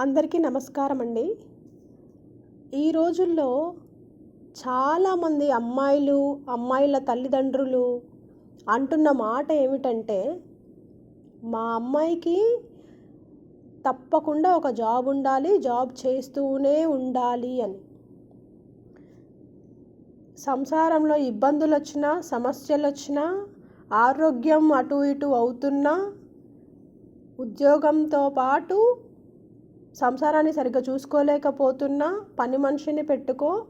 అందరికీ నమస్కారం అండి ఈ రోజుల్లో చాలామంది అమ్మాయిలు అమ్మాయిల తల్లిదండ్రులు అంటున్న మాట ఏమిటంటే మా అమ్మాయికి తప్పకుండా ఒక జాబ్ ఉండాలి జాబ్ చేస్తూనే ఉండాలి అని. సంసారంలో ఇబ్బందులు వచ్చినా సమస్యలు వచ్చినా ఆరోగ్యం అటు ఇటు అవుతున్నా ఉద్యోగంతో పాటు సంసారాన్ని సరిగ్గా చూసుకోలేకపోతున్నా పని మనిషిని పెట్టుకో.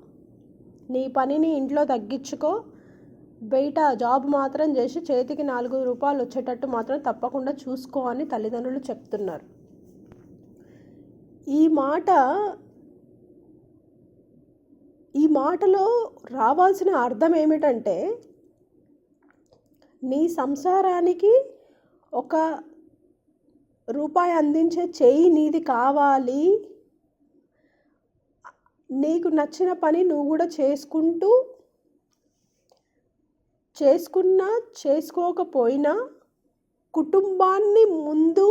నీ పనిని ఇంట్లో తగ్గించుకో. బయట జాబ్ మాత్రం చేసి చేతికి నాలుగు రూపాయలు వచ్చేటట్టు మాత్రం తప్పకుండా చూసుకో అని తల్లిదండ్రులు చెప్తున్నారు. ఈ మాట ఈ మాటలో రావాల్సిన అర్థం ఏమిటంటే నీ సంసారానికి ఒక రూపాయి అందించే చెయ్యి నీది కావాలి. నీకు నచ్చిన పని నువ్వు కూడా చేసుకుంటూ చేసుకున్నా చేసుకోకపోయినా కుటుంబాన్ని ముందు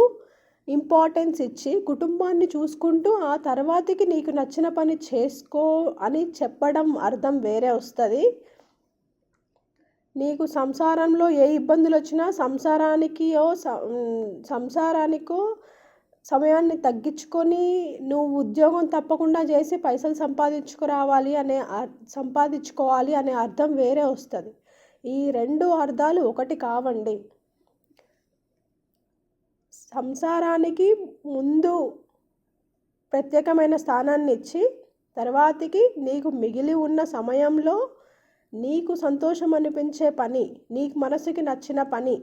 ఇంపార్టెన్స్ ఇచ్చి కుటుంబాన్ని చూసుకుంటూ ఆ తర్వాతకి నీకు నచ్చిన పని చేసుకో అని చెప్పడం అర్థం వేరే వస్తుంది. నీకు సంసారంలో ఏ ఇబ్బందులు వచ్చినా సంసారానికియో సంసారానికో సమయాన్ని తగ్గించుకొని నువ్వు ఉద్యోగం తప్పకుండా చేసి పైసలు సంపాదించుకురావాలి అనే సంపాదించుకోవాలి అనే అర్థం వేరే వస్తుంది. ఈ రెండు అర్థాలు ఒకటి కావండి. సంసారానికి ముందు ప్రత్యేకమైన స్థానాన్ని ఇచ్చి తర్వాతికి నీకు మిగిలి ఉన్న సమయంలో నీకు సంతోషం అనిపించే పని నీకు మనసుకి నచ్చిన పని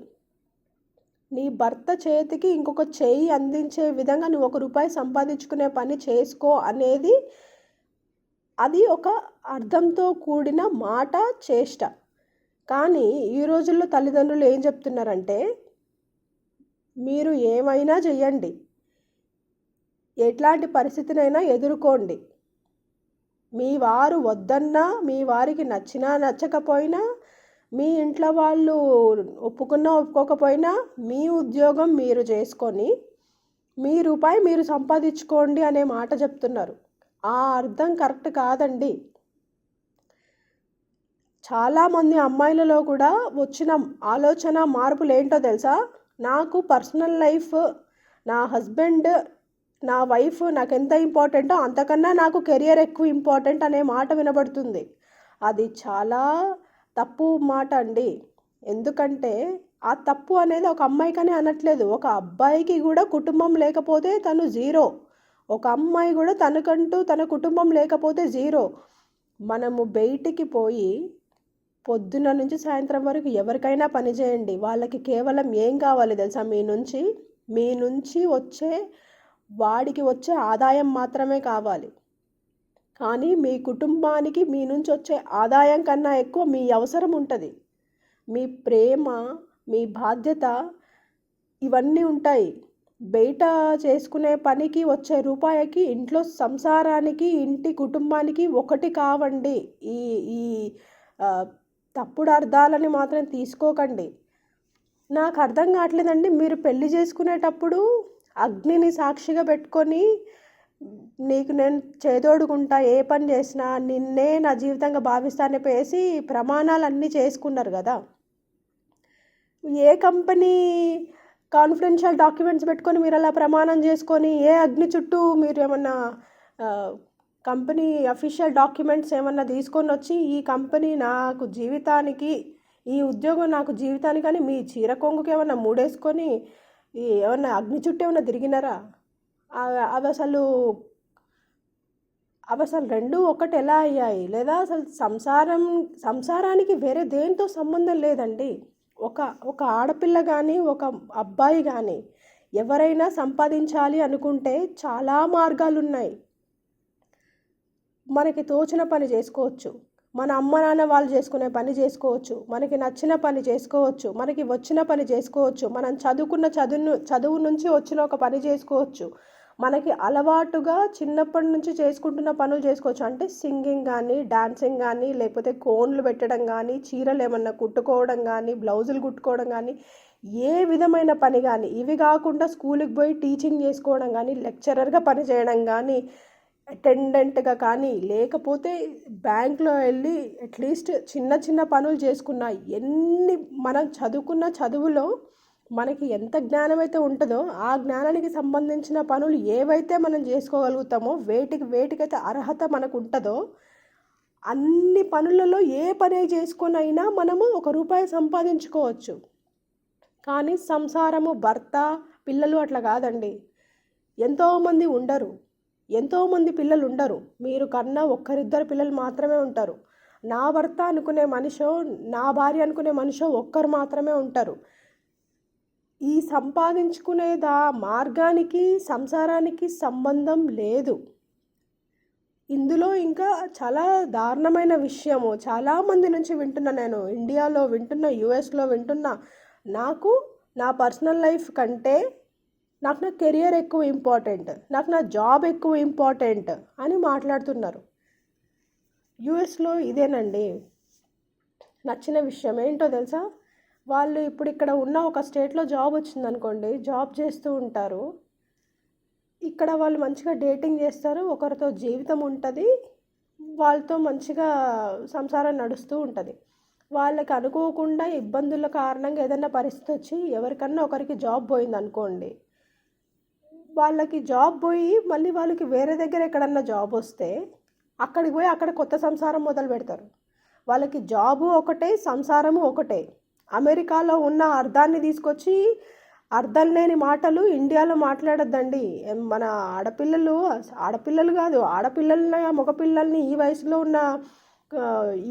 నీ భర్త చేతికి ఇంకొక చేయి అందించే విధంగా నువ్వు ఒక రూపాయి సంపాదించుకునే పని చేసుకో అనేది అది ఒక అర్థంతో కూడిన మాట చేష్ట. కానీ ఈ రోజుల్లో తల్లిదండ్రులు ఏం చెప్తున్నారంటే మీరు ఏమైనా చెయ్యండి. ఎట్లాంటి పరిస్థితినైనా ఎదుర్కోండి. మీ వారు వద్దన్నా మీ వారికి నచ్చినా నచ్చకపోయినా మీ ఇంట్లో వాళ్ళు ఒప్పుకున్నా ఒప్పుకోకపోయినా మీ ఉద్యోగం మీరు చేసుకొని మీ రూపాయి మీరు సంపాదించుకోండి అనే మాట చెప్తున్నారు. ఆ అర్థం కరెక్ట్ కాదండి. చాలామంది అమ్మాయిలలో కూడా వచ్చిన ఆలోచన మార్పులు ఏంటో తెలుసా? నాకు పర్సనల్ లైఫ్ నా హస్బెండ్ నా వైఫ్ నాకు ఎంత ఇంపార్టెంటో అంతకన్నా నాకు కెరియర్ ఎక్కువ ఇంపార్టెంట్ అనే మాట వినబడుతుంది. అది చాలా తప్పు మాట అండి. ఎందుకంటే ఆ తప్పు అనేది ఒక అమ్మాయికనే అనట్లేదు. ఒక అబ్బాయికి కూడా కుటుంబం లేకపోతే తను జీరో. ఒక అమ్మాయి కూడా తనకంటూ తన కుటుంబం లేకపోతే జీరో. మనము బయటికి పోయి పొద్దున నుంచి సాయంత్రం వరకు ఎవరికైనా పని చేయండి. వాళ్ళకి కేవలం ఏం కావాలి తెలుసా? మీ నుంచి మీ నుంచి వచ్చే వాడికి వచ్చే ఆదాయం మాత్రమే కావాలి. కానీ మీ కుటుంబానికి మీ నుంచి వచ్చే ఆదాయం కన్నా ఎక్కువ మీ అవసరం ఉంటుంది. మీ ప్రేమ మీ బాధ్యత ఇవన్నీ ఉంటాయి. బయట చేసుకునే పనికి వచ్చే రూపాయికి ఇంట్లో సంసారానికి ఇంటి కుటుంబానికి ఒకటి కావండి. ఈ ఈ తప్పుడు అర్థాలని మాత్రం తీసుకోకండి. నాకు అర్థం కావట్లేదండి. మీరు పెళ్ళి చేసుకునేటప్పుడు అగ్నిని సాక్షిగా పెట్టుకొని నీకు నేను చేదోడుకుంటా ఏ పని చేసినా నిన్నే నా జీవితంగా భావిస్తానే పేసి ప్రమాణాలు అన్నీ చేసుకున్నారు కదా. ఏ కంపెనీ కాన్ఫిడెన్షియల్ డాక్యుమెంట్స్ పెట్టుకొని మీరు అలా ప్రమాణం చేసుకొని ఏ అగ్ని చుట్టూ మీరు ఏమన్నా కంపెనీ అఫీషియల్ డాక్యుమెంట్స్ ఏమన్నా తీసుకొని వచ్చి ఈ కంపెనీ నాకు జీవితానికి ఈ ఉద్యోగం నాకు జీవితానికి అని మీ చీర కొంగుకి ఏమన్నా మూడేసుకొని ఏమన్నా అగ్ని చుట్టూ ఏమన్నా తిరిగినారా? అవి అసలు అవి అసలు రెండు ఒకటి ఎలా అయ్యాయి? లేదా అసలు సంసారం సంసారానికి వేరే దేనితో సంబంధం లేదండి. ఒక ఒక ఆడపిల్ల కానీ ఒక అబ్బాయి కానీ ఎవరైనా సంపాదించాలి అనుకుంటే చాలా మార్గాలు ఉన్నాయి మనకి తోచిన పని చేసుకోవచ్చు. మన అమ్మ నాన్న వాళ్ళు చేసుకునే పని చేసుకోవచ్చు. మనకి నచ్చిన పని చేసుకోవచ్చు. మనకి వచ్చిన పని చేసుకోవచ్చు. మనం చదువుకున్న చదువు చదువు నుంచి వచ్చిన ఒక పని చేసుకోవచ్చు. మనకి అలవాటుగా చిన్నప్పటి నుంచి చేసుకుంటున్న పనులు చేసుకోవచ్చు. అంటే సింగింగ్ కానీ డాన్సింగ్ కానీ లేకపోతే కోన్లు పెట్టడం కానీ చీరలు ఏమన్నా కుట్టుకోవడం కానీ బ్లౌజులు కుట్టుకోవడం కానీ ఏ విధమైన పని కానీ ఇవి కాకుండా స్కూల్కి పోయి టీచింగ్ చేసుకోవడం కానీ లెక్చరర్గా పనిచేయడం కానీ అటెండెంట్గా కానీ లేకపోతే బ్యాంక్లో వెళ్ళి అట్లీస్ట్ చిన్న చిన్న పనులు చేసుకున్న ఎన్ని మనం చదువుకున్న చదువులో మనకి ఎంత జ్ఞానం అయితే ఉంటుందో ఆ జ్ఞానానికి సంబంధించిన పనులు ఏవైతే మనం చేసుకోగలుగుతామో వేటికి వేటికైతే అర్హత మనకు ఉంటుందో అన్ని పనులలో ఏ పని చేసుకునైనా మనము ఒక రూపాయి సంపాదించుకోవచ్చు. కానీ సంసారము భర్త పిల్లలు అట్లా కాదండి. ఎంతోమంది ఉండరు. ఎంతోమంది పిల్లలు ఉండరు మీరు కన్నా ఒక్కరిద్దరు పిల్లలు మాత్రమే ఉంటారు. నా భర్త అనుకునే మనిషో నా భార్య అనుకునే మనిషో ఒక్కరు మాత్రమే ఉంటారు. ఈ సంపాదించుకునే దా మార్గానికి సంసారానికి సంబంధం లేదు. ఇందులో ఇంకా చాలా దారుణమైన విషయము. చాలామంది నుంచి వింటున్నా నేను. ఇండియాలో వింటున్నా యుఎస్లో వింటున్నా. నాకు నా పర్సనల్ లైఫ్ కంటే నాకు నా కెరియర్ ఎక్కువ ఇంపార్టెంట్ నాకు నా జాబ్ ఎక్కువ ఇంపార్టెంట్ అని మాట్లాడుతున్నారు. యుఎస్లో ఇదేనండి. నచ్చిన విషయం. ఏంటో తెలుసా? వాళ్ళు ఇప్పుడు ఇక్కడ ఉన్న ఒక స్టేట్లో జాబ్ వచ్చిందనుకోండి జాబ్ చేస్తూ ఉంటారు. ఇక్కడ వాళ్ళు మంచిగా డేటింగ్ చేస్తారు ఒకరితో జీవితం ఉంటుంది వాళ్ళతో మంచిగా సంసారం నడుస్తూ ఉంటుంది. వాళ్ళకి అనుకోకుండా ఇబ్బందుల కారణంగా ఏదైనా పరిస్థితి వచ్చి ఎవరికన్నా ఒకరికి జాబ్ పోయింది అనుకోండి వాళ్ళకి జాబ్ పోయి మళ్ళీ వాళ్ళకి వేరే దగ్గర ఎక్కడన్నా జాబ్ వస్తే అక్కడికి పోయి అక్కడ కొత్త సంసారం మొదలు పెడతారు. వాళ్ళకి జాబు ఒకటే సంసారము ఒకటే. అమెరికాలో ఉన్న అర్థాన్ని తీసుకొచ్చి అర్థం లేని మాటలు ఇండియాలో మాట్లాడొద్దండి. మన ఆడపిల్లలు ఆడపిల్లలు కాదు ఆడపిల్లల్ని మగపిల్లల్ని ఈ వయసులో ఉన్న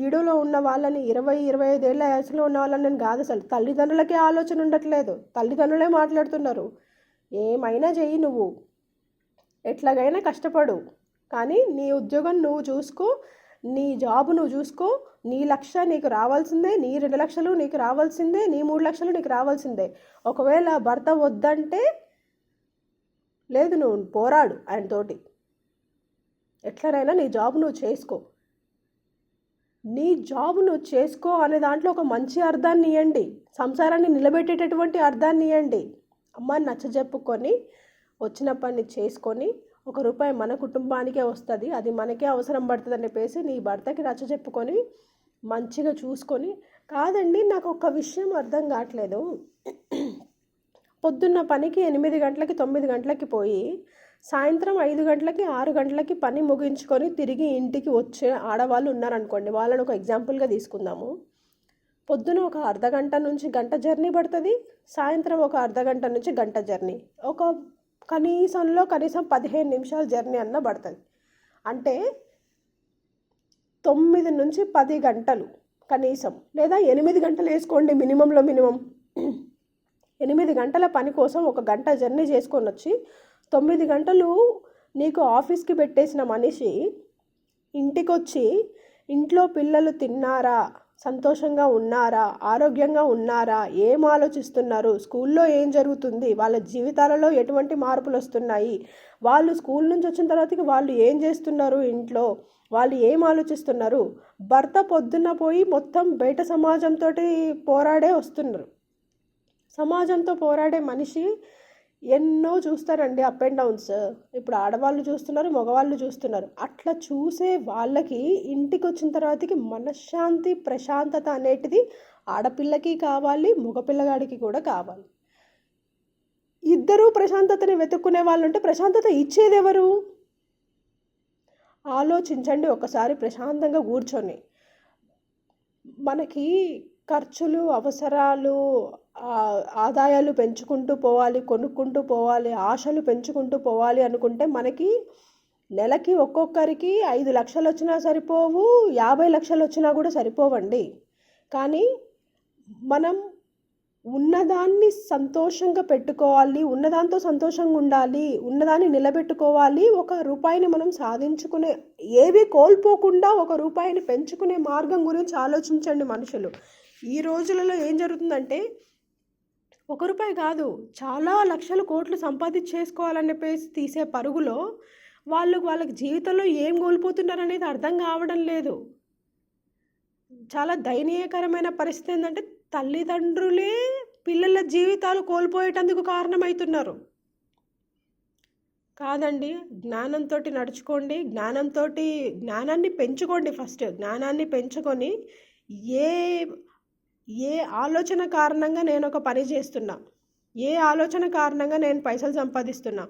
ఈడులో ఉన్న వాళ్ళని ఇరవై ఇరవై ఐదేళ్ళ వయసులో ఉన్న వాళ్ళని నేను కాదు అసలు. తల్లిదండ్రులకే ఆలోచన ఉండట్లేదు. తల్లిదండ్రులే మాట్లాడుతున్నారు. ఏమైనా చెయ్యి నువ్వు. ఎట్లాగైనా కష్టపడు. కానీ నీ ఉద్యోగం నువ్వు చూసుకో నీ జాబ్ నువ్వు చూసుకో. నీ లక్ష నీకు రావాల్సిందే నీ రెండు లక్షలు నీకు రావాల్సిందే నీ మూడు లక్షలు నీకు రావాల్సిందే. ఒకవేళ భర్త వద్దంటే లేదు నువ్వు పోరాడు ఆయనతోటి ఎట్లనైనా నీ జాబ్ నువ్వు చేసుకో. నీ జాబ్ నువ్వు చేసుకో అనే దాంట్లో ఒక మంచి అర్థాన్ని ఇవ్వండి సంసారాన్ని నిలబెట్టేటటువంటి అర్థాన్ని ఇవ్వండి అమ్మ నచ్చజెప్పుకొని వచ్చిన పని చేసుకొని ఒక రూపాయి మన కుటుంబానికే వస్తుంది అది మనకే అవసరం పడుతుంది అని చెప్పేసి నీ భర్తకి నచ్చ చెప్పుకొని మంచిగా చూసుకొని కాదండి నాకు ఒక విషయం అర్థం కావట్లేదు. పొద్దున్న పనికి ఎనిమిది గంటలకి తొమ్మిది గంటలకి పోయి సాయంత్రం ఐదు గంటలకి ఆరు గంటలకి పని ముగించుకొని తిరిగి ఇంటికి వచ్చే ఆడవాళ్ళు ఉన్నారనుకోండి వాళ్ళని ఒక ఎగ్జాంపుల్గా తీసుకుందాము. పొద్దున ఒక అర్ధ గంట నుంచి గంట జర్నీ పడుతుంది సాయంత్రం ఒక అర్ధ గంట నుంచి గంట జర్నీ. ఒక కనీసంలో కనీసం పదిహేను నిమిషాల జర్నీ అన్న పడుతుంది. అంటే తొమ్మిది నుంచి పది గంటలు కనీసం లేదా ఎనిమిది గంటలు వేసుకోండి మినిమంలో మినిమం. ఎనిమిది గంటల పని కోసం ఒక గంట జర్నీ చేసుకొని వచ్చి తొమ్మిది గంటలు నీకు ఆఫీస్కి పెట్టేసిన మనిషి ఇంటికొచ్చి ఇంట్లో పిల్లలు తిన్నారా? సంతోషంగా ఉన్నారా? ఆరోగ్యంగా ఉన్నారా? ఏం ఆలోచిస్తున్నారు? స్కూల్లో ఏం జరుగుతుంది? వాళ్ళ జీవితాలలో ఎటువంటి మార్పులు వస్తున్నాయి? వాళ్ళు స్కూల్ నుంచి వచ్చిన తర్వాతకి వాళ్ళు ఏం చేస్తున్నారు ఇంట్లో? వాళ్ళు ఏం ఆలోచిస్తున్నారు? భర్త పొద్దున్న పోయి మొత్తం బయట సమాజంతో పోరాడే వస్తున్నారు. సమాజంతో పోరాడే మనిషి ఎన్నో చూస్తారండి అప్ అండ్ డౌన్స్. ఇప్పుడు ఆడవాళ్ళు చూస్తున్నారు మగవాళ్ళు చూస్తున్నారు. అట్లా చూసే వాళ్ళకి ఇంటికి వచ్చిన తర్వాతకి మనశ్శాంతి ప్రశాంతత అనేటిది ఆడపిల్లకి కావాలి మగపిల్లగాడికి కూడా కావాలి. ఇద్దరూ ప్రశాంతతని వెతుక్కునే వాళ్ళు ఉంటే ప్రశాంతత ఇచ్చేది ఎవరు ఆలోచించండి ఒకసారి ప్రశాంతంగా కూర్చొని. మనకి ఖర్చులు అవసరాలు ఆదాయాలు పెంచుకుంటూ పోవాలి కొనుక్కుంటూ పోవాలి ఆశలు పెంచుకుంటూ పోవాలి అనుకుంటే మనకి నెలకి ఒక్కొక్కరికి ఐదు లక్షలు వచ్చినా సరిపోవు యాభై లక్షలు వచ్చినా కూడా సరిపోవండి. కానీ మనం ఉన్నదాన్ని సంతోషంగా పెట్టుకోవాలి ఉన్నదాంతో సంతోషంగా ఉండాలి ఉన్నదాన్ని నిలబెట్టుకోవాలి ఒక రూపాయిని మనం సాధించుకునే ఏవి కోల్పోకుండా ఒక రూపాయిని పెంచుకునే మార్గం గురించి ఆలోచించండి మనుషులు. ఈ రోజులలో ఏం జరుగుతుందంటే ఒక రూపాయి కాదు చాలా లక్షల కోట్లు సంపాదించేసుకోవాలని చెప్పేసి తీసే పరుగులో వాళ్ళు వాళ్ళకి జీవితంలో ఏం కోల్పోతున్నారు అనేది అర్థం కావడం లేదు. చాలా దయనీయకరమైన పరిస్థితి ఏంటంటే తల్లిదండ్రులే పిల్లల జీవితాలు కోల్పోయేటందుకు కారణమవుతున్నారు. కాదండి జ్ఞానంతో నడుచుకోండి జ్ఞానంతో జ్ఞానాన్ని పెంచుకోండి ఫస్ట్. జ్ఞానాన్ని పెంచుకొని ఏ ఏ ఆలోచన కారణంగా నేను ఒక పని చేస్తున్నా? ఏ ఆలోచన కారణంగా నేను పైసలు సంపాదిస్తున్నా?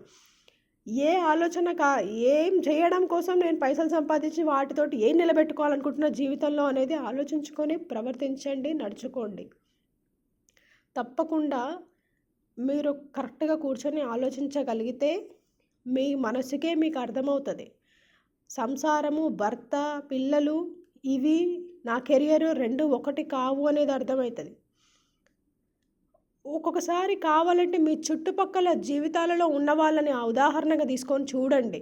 ఏ ఆలోచన కా ఏం చేయడం కోసం నేను పైసలు సంపాదించి వాటితోటి ఏం నిలబెట్టుకోవాలనుకుంటున్నా జీవితంలో అనేది ఆలోచించుకొని ప్రవర్తించండి నడుచుకోండి. తప్పకుండా మీరు కరెక్ట్గా కూర్చొని ఆలోచించగలిగితే మీ మనసుకే మీకు అర్థమవుతుంది. సంసారము భర్త పిల్లలు ఇవి నా కెరియర్ రెండు ఒకటి కావు అనేది అర్థమవుతుంది. ఒక్కొక్కసారి కావాలంటే మీ చుట్టుపక్కల జీవితాలలో ఉన్న వాళ్ళని ఆ ఉదాహరణగా తీసుకొని చూడండి.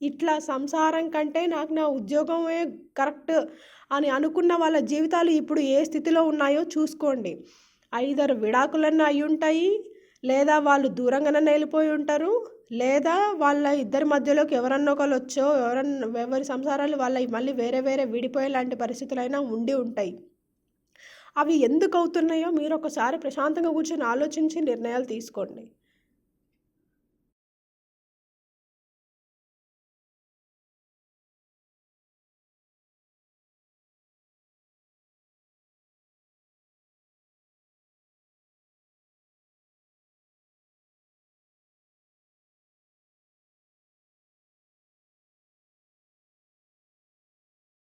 ఇట్లా సంసారం కంటే నాకు నా ఉద్యోగమే కరెక్ట్ అని అనుకున్న వాళ్ళ జీవితాలు ఇప్పుడు ఏ స్థితిలో ఉన్నాయో చూసుకోండి. ఐదారు విడాకులన్నా అయి ఉంటాయి లేదా వాళ్ళు దూరంగానే వెళ్ళిపోయి ఉంటారు లేదా వాళ్ళ ఇద్దరి మధ్యలోకి ఎవరన్నా ఒకరు వచ్చో ఎవరన్నా ఎవరి సంసారాలు వాళ్ళ మళ్ళీ వేరే వేరే విడిపోయే లాంటి పరిస్థితులైనా ఉండి ఉంటాయి. అవి ఎందుకు అవుతున్నాయో మీరు ఒకసారి ప్రశాంతంగా కూర్చొని ఆలోచించి నిర్ణయాలు తీసుకోండి.